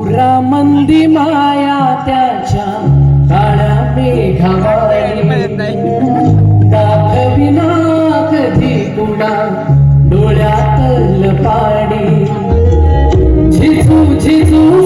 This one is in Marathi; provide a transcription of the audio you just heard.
पुरामंदी माया त्याच्या काळ्या मेघाविना कधी कुणा डोळ्यात पाणी झिजू झिजू.